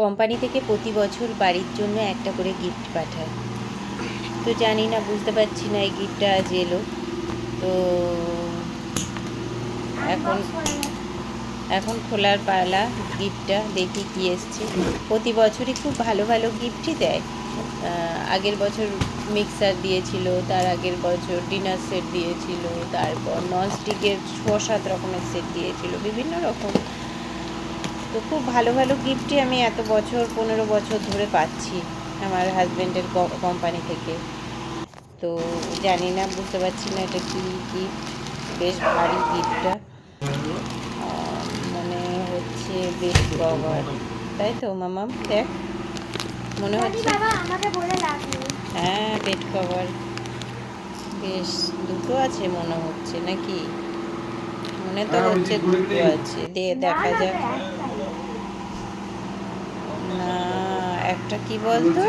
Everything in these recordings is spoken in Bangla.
কোম্পানি থেকে প্রতি বছর বাড়ির জন্য একটা করে গিফট পাঠায়। তো জানি না, বুঝতে পারছি না এই গিফটটা আজ এলো। তো এখন এখন খোলার পালা গিফটটা দেখি কি এসছে। প্রতি বছরই খুব ভালো ভালো গিফটই দেয়। আগের বছর মিক্সার দিয়েছিল, তার আগের বছর ডিনার সেট দিয়েছিল, তারপর ননস্টিকের ছ সাত রকমের সেট দিয়েছিল, বিভিন্ন রকম। তো খুব ভালো ভালো গিফটই আমি এত বছর পনেরো বছর ধরে পাচ্ছি আমার হাজব্যান্ডের কোম্পানি থেকে। তো জানি না বুঝতে পারছি না এটা কী গিফট বেশ ভারী গিফটটা মানে হচ্ছে বেশ কভার তাই তো মামাম দেখ মনে হচ্ছে বাবা আমাকে বলে লাভ নেই। হ্যাঁ বেড কভার বেশ দুটো আছে মনে হচ্ছে নাকি? মনে তো হ্যাঁ, হচ্ছে দুটো আছে। দিয়ে দেখা যাক একটাই। না একটা কি বলতো?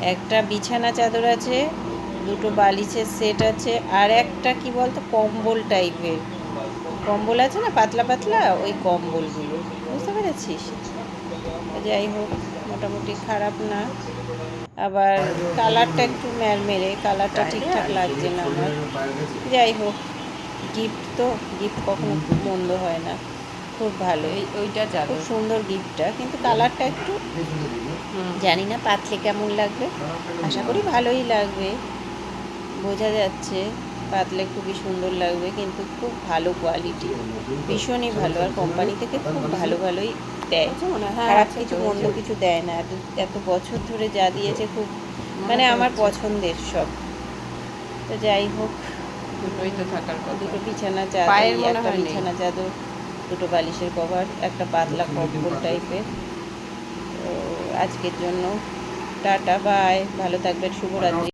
একটা বিছানা চাদর আছে, দুটো বালিশের সেট আছে, আর একটা কি বলতো? কম্বল টাইপের। কম্বল আছে না, পাতলা পাতলা? ওই কম্বলগুলো। বুঝতে পেরেছিস? যাই হোক, মোটামুটি খারাপ না। আবার কালারটা একটু ম্যারমেরে কালারটা ঠিকঠাক লাগছে না আমার। যাই হোক গিফট তো গিফট কখনো মন্দ হয় না। খুব ভালো। ওইটা খুব সুন্দর গিফটটা কিন্তু কালারটা একটু জানি না পাতলে কেমন লাগবে। আশা করি ভালোই লাগবে। বোঝা যাচ্ছে পাতলে খুবই সুন্দর লাগবে কিন্তু খুব ভালো কোয়ালিটি ভীষণই ভালো আর কোম্পানি থেকে খুব ভালো ভালোই দেয়। মনে হয় খারাপ কিছু তো, মন্দ কিছু দেয় না এত এত বছর ধরে যা দিয়েছে খুব মানে আমার পছন্দের সব। তো যাই হোক দুটোই তো থাকার কথা। দুটো বিছানা চাদর একটা বিছানা চাদর। দুটো বালিশের কভার একটা পাতলা কম্বল টাইপের তো আজকের জন্য টাটা বাই ভালো থাকবেন শুভরাত্রি।